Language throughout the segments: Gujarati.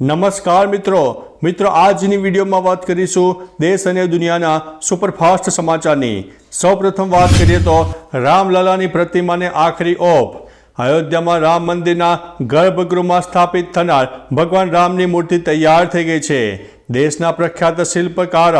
નમસ્કાર મિત્રો. મિત્રો, આજની વિડીયોમાં વાત કરીશું દેશ અને દુનિયાના સુપરફાસ્ટ સમાચારની. સૌપ્રથમ વાત કરીએ તો રામલલાની પ્રતિમાને આખરી ઓપ. અયોધ્યામાં રામ મંદિરના ગર્ભગૃહમાં સ્થાપિત થનાર ભગવાન રામની મૂર્તિ તૈયાર થઈ ગઈ છે. દેશના પ્રખ્યાત શિલ્પકાર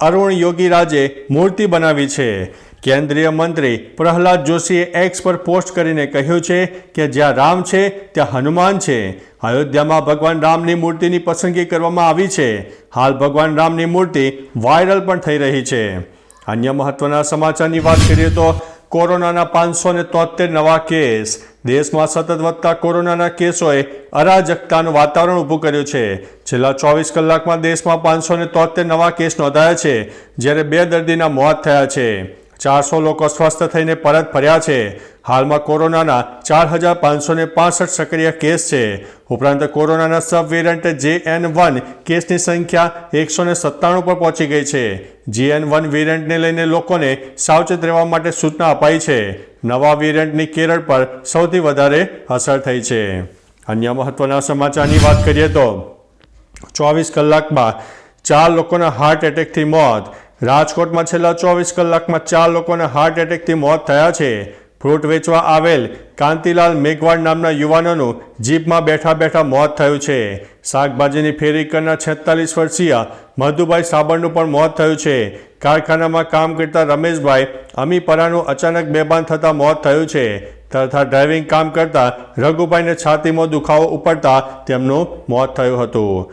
અરુણ યોગીરાજે મૂર્તિ બનાવી છે. કેન્દ્રીય મંત્રી પ્રહલાદ જોશીએ એક્સ પર પોસ્ટ કરીને કહ્યું છે કે જ્યાં રામ છે, ત્યાં હનુમાન છે. અયોધ્યામાં ભગવાન રામની મૂર્તિની પસંદગી કરવામાં આવી છે. હાલ ભગવાન રામની મૂર્તિ વાયરલ પણ થઈ રહી છે. અન્ય મહત્વના સમાચારની વાત કરીએ તો કોરોનાના પાંચસો ને તોતેર નવા કેસ. દેશમાં સતત વધતા કોરોનાના કેસોએ અરાજકતાનું વાતાવરણ ઊભું કર્યું છે. છેલ્લા ચોવીસ કલાકમાં દેશમાં પાંચસો તોતેર નવા કેસ નોંધાયા છે, જ્યારે બે દર્દીના મોત થયા છે. ચારસો લોકો સ્વસ્થ થઈને પરત ફર્યા છે. હાલમાં કોરોનાના ચાર હજાર પાંચસો ને પાસઠ સક્રિય કેસ છે. ઉપરાંત કોરોનાના સબ વેરિયન્ટ જે એન વન કેસની સંખ્યા એકસો ને સત્તાણું પર પહોંચી ગઈ છે. જે એન વન વેરિયન્ટને લઈને લોકોને સાવચેત રહેવા માટે સૂચના અપાઈ છે. નવા વેરિયન્ટની કેરળ પર સૌથી વધારે અસર થઈ છે. અન્ય મહત્વના સમાચારની વાત કરીએ તો ચોવીસ કલાકમાં ચાર લોકોના હાર્ટ એટેકથી મોત રાજકોટમાં છેલ્લા ચોવીસ કલાકમાં ચાર લોકોને હાર્ટ એટેકથી મોત થયા છે. ફ્રૂટ વેચવા આવેલ કાંતિલાલ મેઘવાડ નામના યુવાનોનું જીપમાં બેઠા બેઠા મોત થયું છે. શાકભાજીની ફેરી કરનાર છેતાલીસ વર્ષીય મધુભાઈ સાબરનું પણ મોત થયું છે. કારખાનામાં કામ કરતા રમેશભાઈ અમીપરાનું અચાનક બેભાન થતાં મોત થયું છે. તથા ડ્રાઇવિંગ કામ કરતા રઘુભાઈને છાતીમાં દુખાવો ઉપડતા તેમનું મોત થયું હતું.